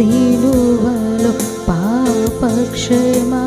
సిలువలో పాపక్షమా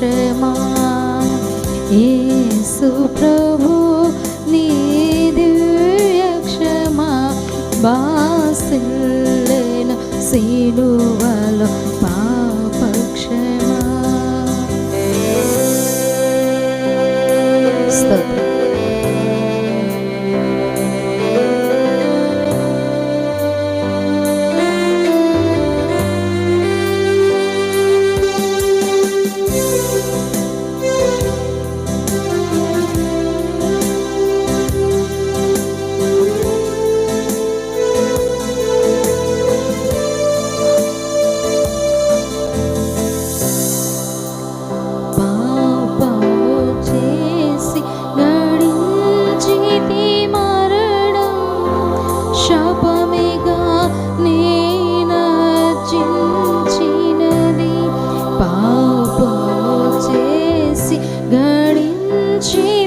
పాపక్షమా యేసు ప్రభు నీ దివ్యక్షమా. బాసిల్లేను సిలువలో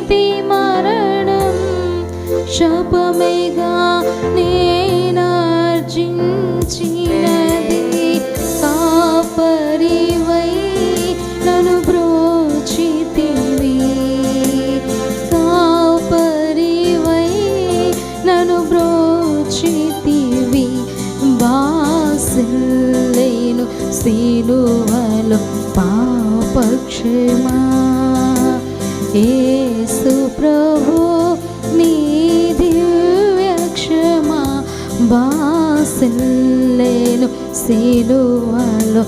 గడించితి మరణం శాపమిగా నేనర్జించినది. కాపరివై నన్ను బ్రోచితివి. కాపరివై నన్ను బ్రోచితివి. బాసిల్లేను సిలువలో పాపక్షమా. యేసు ప్రభు నీ దివ్యక్షమా బాసిల్లేను సిలువలో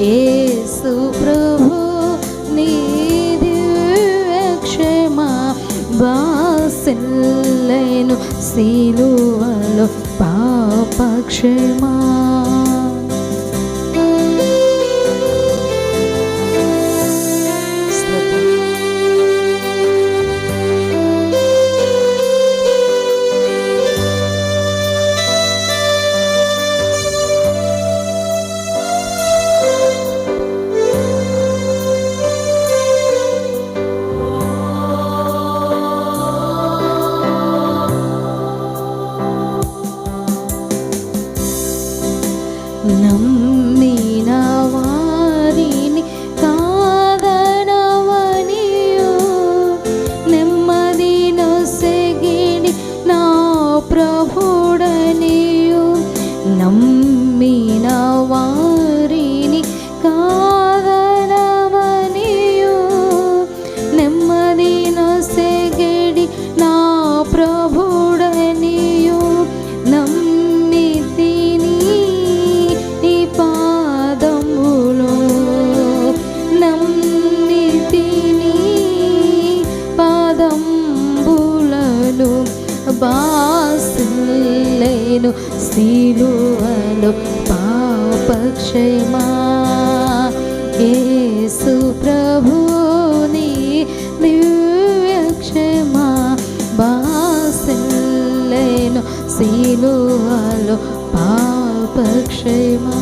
యేసు ప్రభు నీ దివ్యక్షమా బాసిల్లేను సిలువలో పాపక్షమా lắm. బాసిల్లేను సిలువలో పాపక్షయమా ఏసు ప్రభుని దివ్యక్షమా. బాసిల్లేను సిలువలో పాపక్షయమా